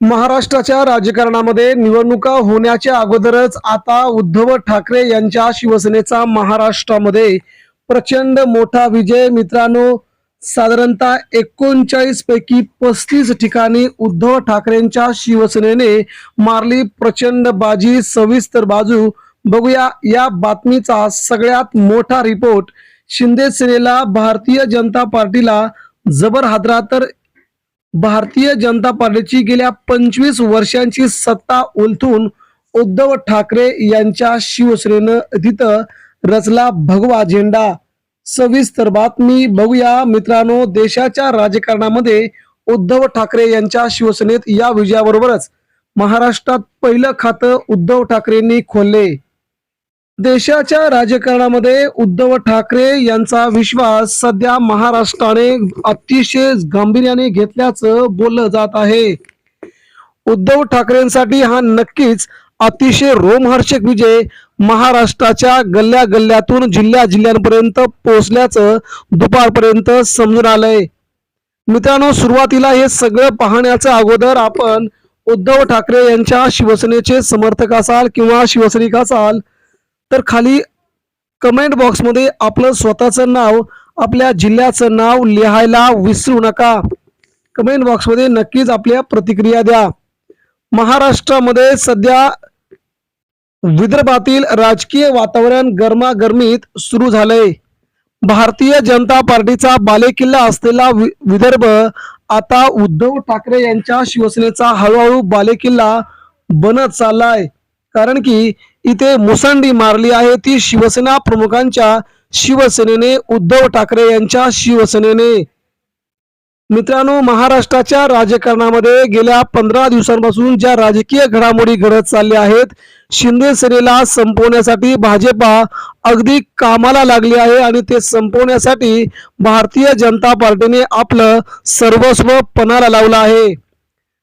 महाराष्ट्राच्या राजकारणामध्ये निवडणुका होण्याच्या अगोदरच आता उद्धव ठाकरे यांच्या शिवसेनेचा महाराष्ट्रामध्ये प्रचंड मोठा विजय. मित्रांनो साधारणतः एकोणचाळीस पैकी पस्तीस ठिकाणी उद्धव ठाकरेंच्या शिवसेनेने मारली प्रचंड बाजी. सविस्तर बाजू बघूया. या बातमीचा सगळ्यात मोठा रिपोर्ट शिंदे सेनेला भारतीय जनता पार्टीला. जबर हादरा तर भारतीय जनता पार्टीची गेल्या पंचवीस वर्षांची सत्ता उलथून उद्धव ठाकरे यांच्या शिवसेनेनं तिथं रचला भगवा झेंडा. सविस्तर बातमी बघूया. मित्रांनो देशाच्या राजकारणामध्ये उद्धव ठाकरे यांच्या शिवसेनेत या विजयाबरोबरच महाराष्ट्रात पहिलं खातं उद्धव ठाकरेंनी खोलले. देशाच्या राजकारणामध्ये उद्धव ठाकरे यांचा विश्वास सध्या महाराष्ट्राने अतिशय गांभीर्याने घेतल्याचं बोललं जात आहे. उद्धव ठाकरेंसाठी हा नक्कीच अतिशय रोमहर्षक विजय महाराष्ट्राच्या गल्ल्या गल्ल्यातून जिल्ह्या जिल्ह्यांपर्यंत पोहोचल्याचं दुपारपर्यंत समजून आलंय. मित्रांनो सुरुवातीला हे सगळं पाहण्याच्या अगोदर आपण उद्धव ठाकरे यांच्या शिवसेनेचे समर्थक असाल किंवा शिवसैनिक असाल तर खाली कमेंट बॉक्समध्ये आपलं स्वतःचं नाव आपल्या जिल्ह्याचं नाव लिहायला विसरू नका. कमेंट बॉक्समध्ये नक्कीच आपल्या प्रतिक्रिया द्या. महाराष्ट्रामध्ये सध्या विदर्भातील राजकीय वातावरण गरमागरमीत सुरू झालंय. भारतीय जनता पार्टीचा बालेकिल्ला असलेला विदर्भ आता उद्धव ठाकरे यांच्या शिवसेनेचा हळूहळू बालेकिल्ला बनत चाललाय. कारण की इथे मुसंडी मारली आहे. ती शिवसेना प्रमुखांच्या शिवसेनेने उद्धव ठाकरे यांच्या शिवसेनेने. मित्रांनो महाराष्ट्राच्या राजकारणामध्ये गेल्या पंधरा दिवसांपासून ज्या राजकीय घडामोडी घडत चालल्या आहेत शिंदे सेनेला संपवण्यासाठी भाजपा अगदी कामाला लागली आहे आणि ते संपवण्यासाठी भारतीय जनता पार्टीने आपलं सर्वस्व पणाला लावलं आहे.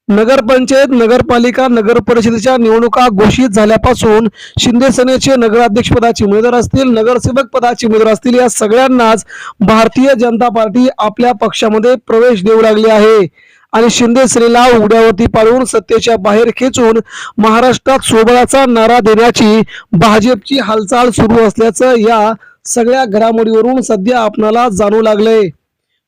नगरपंचायत नगरपालिका नगर परिषदेच्या निवडणुका घोषित झाल्यापासून शिंदे सेनेचे नगराध्यक्ष पदाचे उमेदवार असतील नगरसेवक पदाचे उमेदवार असतील या सगळ्यांनाच भारतीय जनता पार्टी आपल्या पक्षामध्ये प्रवेश देऊ लागली आहे. आणि शिंदे सेनेला उघड्यावरती पाडून सत्तेच्या बाहेर खेचून महाराष्ट्रात सोबळाचा नारा देण्याची भाजपची हालचाल सुरू असल्याचं या सगळ्या घडामोडीवरून सध्या आपणाला जाणू लागलंय.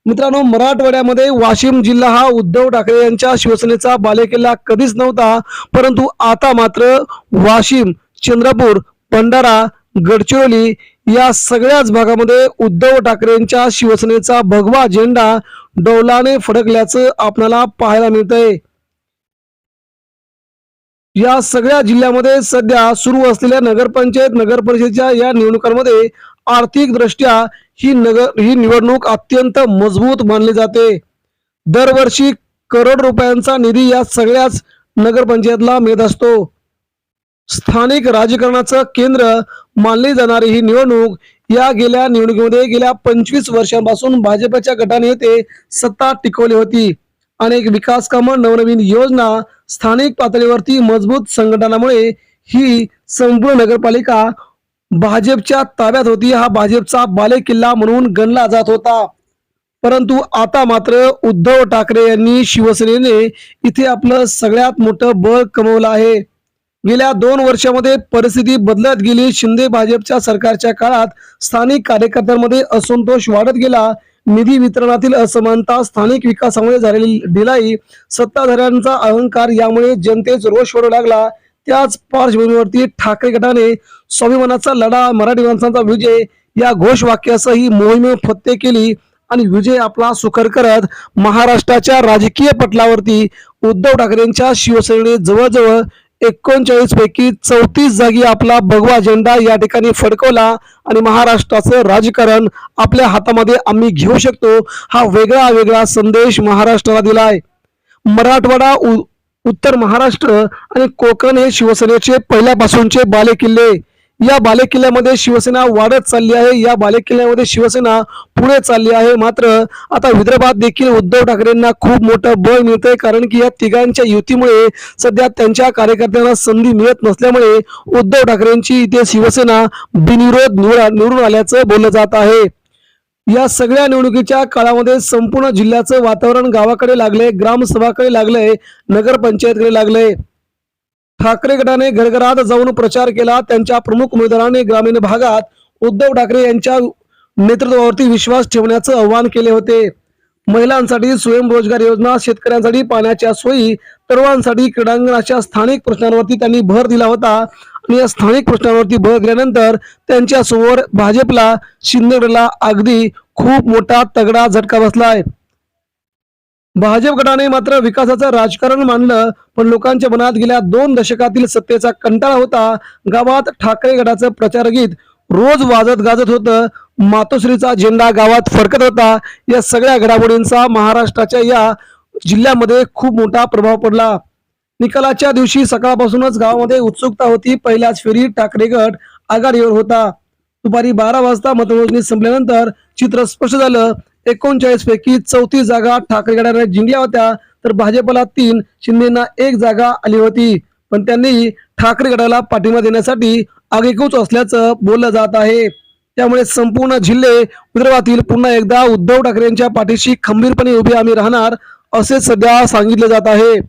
मित्रांनो मराठवाड्यामध्ये वाशिम जिल्हा हा उद्धव ठाकरे यांच्या शिवसेनेचा बालेकिल्ला कधीच नव्हता परंतु आता मात्र वाशिम चंद्रपूर भंडारा गडचिरोली या सगळ्याच भागामध्ये उद्धव ठाकरेंच्या शिवसेनेचा भगवा झेंडा डौलाने फडकल्याचं आपल्याला पाहायला मिळतंय. या सगळ्या जिल्ह्यामध्ये सध्या सुरू असलेल्या नगरपंचायत नगर परिषदेच्या या निवडणुकांमध्ये आर्थिक दृष्ट्या ही नगर ही निवडणूक अत्यंत मजबूत मानली जाते. दरवर्षी करोड रुपयांचा निधी या सगळ्याच नगरपंचायतला मिळत असतो. स्थानिक राजकारणाचं केंद्र मानली जाणारी ही निवडणूक या गेल्या निवडणुकीमध्ये गेल्या पंचवीस वर्षांपासून भाजपच्या गटाने ते सत्ता टिकवली होती. अनेक विकास कामं नवनवीन योजना स्थानिक पातळीवरती मजबूत संघटनामुळे ही संपूर्ण नगरपालिका भाजपच्या ताब्यात होती. हा भाजपचा बालेकिल्ला म्हणून गणला जात होता. परंतु आता मात्र उद्धव ठाकरे यांनी शिवसेनेने इथे आपलं सगळ्यात मोठं बळ कमवलं आहे. गेल्या दोन वर्षामध्ये परिस्थिती बदलत गेली. शिंदे भाजपच्या सरकारच्या काळात स्थानिक कार्यकर्त्यांमध्ये असंतोष वाढत गेला. निधी वितरणातील असमानता स्थानिक विकासामुळे झालेली ढिलाई सत्ताधाऱ्यांचा अहंकार यामुळे जनतेच रोष वाढू लागला. त्याच पार्श्वभूमीवरती ठाकरे गटाने स्वाभिमानाचा लढा मराठी माणसांचा विजय या घोषवाक्यासही मोहिमे फत्ते केली आणि विजय आपला सुकर करत महाराष्ट्राच्या राजकीय पटलावरती उद्धव ठाकरेंच्या शिवसेनेने जवळजवळ एकोणचाळीस पैकी चौतीस जागी आपला भगवा झेंडा या ठिकाणी फडकवला आणि महाराष्ट्राचं राजकारण आपल्या हातामध्ये आम्ही घेऊ शकतो. हा वेगळा वेगळा संदेश महाराष्ट्राला दिलाय. मराठवाडा उ- उत्तर महाराष्ट्र आणि कोकण हे शिवसेनेचे पहिल्यापासूनचे बालेकिल्ले. या बालेकिल्ल्यामध्ये शिवसेना वाढत चालली आहे. या बालेकिल्ल्यामध्ये शिवसेना पुढे चालली आहे. मात्र आता विदर्भात देखील उद्धव ठाकरेंना खूप मोठं बळ मिळतंय. कारण की या तिघांच्या युतीमुळे सध्या त्यांच्या कार्यकर्त्यांना संधी मिळत नसल्यामुळे उद्धव ठाकरेंची इथे शिवसेना बिनविरोध निवडून आल्याचं बोललं जात आहे. या सगळ्या निवडणुकीच्या काळामध्ये संपूर्ण जिल्ह्याचं वातावरण गावाकडे लागलंय ग्रामसभाकडे लागलंय नगरपंचायतकडे लागलंय. ठाकरे गटाने घरघरात जाऊन प्रचार केला. त्यांच्या प्रमुख उमेदवाराने ग्रामीण भागात उद्धव ठाकरे यांच्या नेतृत्वावरती विश्वास ठेवण्याचं आवाहन केले होते. महिलांसाठी स्वयंरोजगार योजना शेतकऱ्यांसाठी पाण्याच्या सोयी तरुणांसाठी क्रीडांगणाच्या स्थानिक प्रश्नांवरती त्यांनी भर दिला होता. आणि या स्थानिक प्रश्नांवरती भर दिल्यानंतर त्यांच्यासमोर भाजपला शिंदेगडला अगदी खूप मोठा तगडा झटका बसलाय. भाजप गटाने मात्र विकासाचं राजकारण मानलं पण लोकांच्या मनात गेल्या दोन दशकातील सत्तेचा कंटाळा होता. गावात ठाकरे गटाचं प्रचार गीत रोज वाजत गाजत होतं. मातोश्रीचा झेंडा गावात फडकत होता. या सगळ्या घडामोडींचा महाराष्ट्राच्या या जिल्ह्यामध्ये खूप मोठा प्रभाव पडला. निकालाच्या दिवशी सकाळपासूनच गावामध्ये उत्सुकता होती. पहिल्याच फेरी ठाकरे गट आघाडीवर होता. दुपारी बारा वाजता मतमोजणी संपल्यानंतर चित्र स्पष्ट झालं. एकोणचाळीस पैकी चौतीस जागा ठाकरे गटाने जिंकल्या होत्या. तर भाजपला तीन शिंदेना एक जागा आली होती. पण त्यांनी ठाकरे गटाला पाठिंबा देण्यासाठी आगेकूच असल्याचं बोललं जात आहे. त्यामुळे संपूर्ण जिल्हे विदर्भातील पुन्हा एकदा उद्धव ठाकरेंच्या पाठीशी खंबीरपणे उभे आम्ही राहणार असे सध्या सांगितले जात आहे.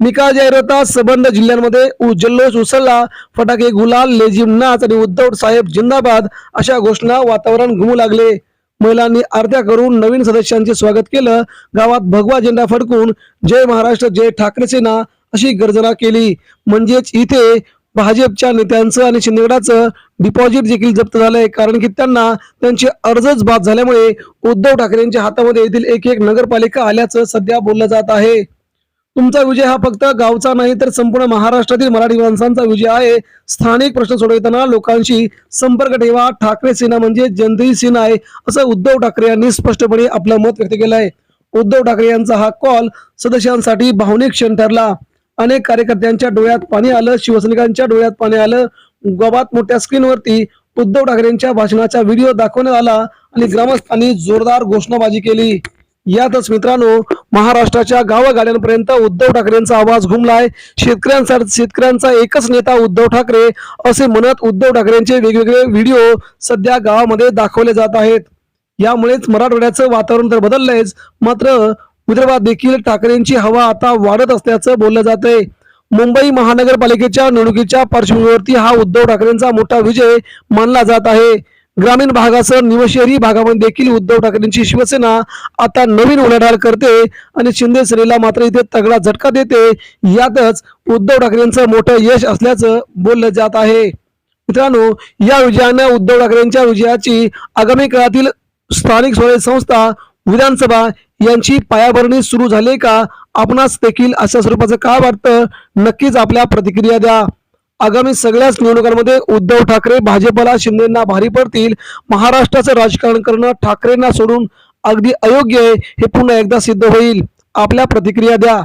निकाल जाहीर होता सबंध जिल्ह्यांमध्ये उ- जल्लोष उसळला. फटाके गुलाल लेझिम नाच आणि उद्धव साहेब जिंदाबाद अशा घोषणा वातावरण घुमू लागले. महिलांनी आरत्या करून नवीन सदस्यांचे स्वागत केलं. गावात भगवा झेंडा फडकून जय महाराष्ट्र जय ठाकरे सेना अशी गर्जना केली. म्हणजेच इथे भाजपच्या नेत्यांचं आणि शिंदेगडाचं डिपॉझिट देखील जप्त झालंय. कारण की त्यांना त्यांचे अर्जच बाद झाल्यामुळे उद्धव ठाकरेंच्या हातामध्ये येथील एक एक नगरपालिका आल्याचं सध्या बोललं जात आहे. तुमचा विजय हा फक्त गावचा नाही तर संपूर्ण महाराष्ट्रातील मराठी माणसांचा विजय आहे. स्थानिक प्रश्न सोडवताना लोकांशी संपर्क ठेवा. ठाकरे सेना म्हणजे जनतेची सेना आहे असं उद्धव ठाकरे यांनी स्पष्टपणे आपलं मत व्यक्त केलं आहे. उद्धव ठाकरे यांचा हा कॉल सदस्यांसाठी भावनिक क्षण ठरला. अनेक कार्यकर्त्यांच्या डोळ्यात पाणी आलं शिवसैनिकांच्या डोळ्यात पाणी आलं. गावात मोठ्या स्क्रीनवरती उद्धव ठाकरेंच्या भाषणाचा व्हिडिओ दाखवण्यात आला आणि ग्रामस्थांनी जोरदार घोषणाबाजी केली. यातच मित्रांनो महाराष्ट्राच्या गावागाड्यांपर्यंत उद्धव ठाकरेंचा आवाज घुमलाय. शेतकऱ्यांसाठी शेतकऱ्यांचा एकच नेता उद्धव ठाकरे असे म्हणत उद्धव ठाकरेंचे वेगवेगळे व्हिडिओ सध्या गावामध्ये दाखवले जात आहेत. यामुळेच मराठवाड्याचं वातावरण तर बदललंयच मात्र विदर्भात देखील ठाकरेंची हवा आता वाढत असल्याचं बोललं जात आहे मुंबई महानगरपालिकेच्या निवडणुकीच्या पार्श्वभूमीवरती हा उद्धव ठाकरेंचा मोठा विजय मानला जात आहे. ग्रामीण भागासह निमशहरी भागामध्ये देखील उद्धव ठाकरेंची शिवसेना आता नवीन उलाढाल करते आणि शिंदे सेनेला मात्र इथे तगडा झटका देते. यातच उद्धव ठाकरेंचं मोठं यश असल्याचं बोललं जात आहे. मित्रांनो या विजयानं उद्धव ठाकरेंच्या विजयाची आगामी काळातील स्थानिक स्वराज्य संस्था विधानसभा यांची पायाभरणी सुरू झाली का? आपणास देखील अशा स्वरूपाचं काय वाटतं? नक्कीच आपल्या प्रतिक्रिया द्या. आगामी सगळ्याच निवडणुकांमध्ये उद्धव ठाकरे भाजपला शिंदेना भारी पडतील. महाराष्ट्राचं राजकारण करणं ठाकरेंना सोडून अगदी अयोग्य आहे हे पुन्हा एकदा सिद्ध होईल. आपल्या प्रतिक्रिया द्या.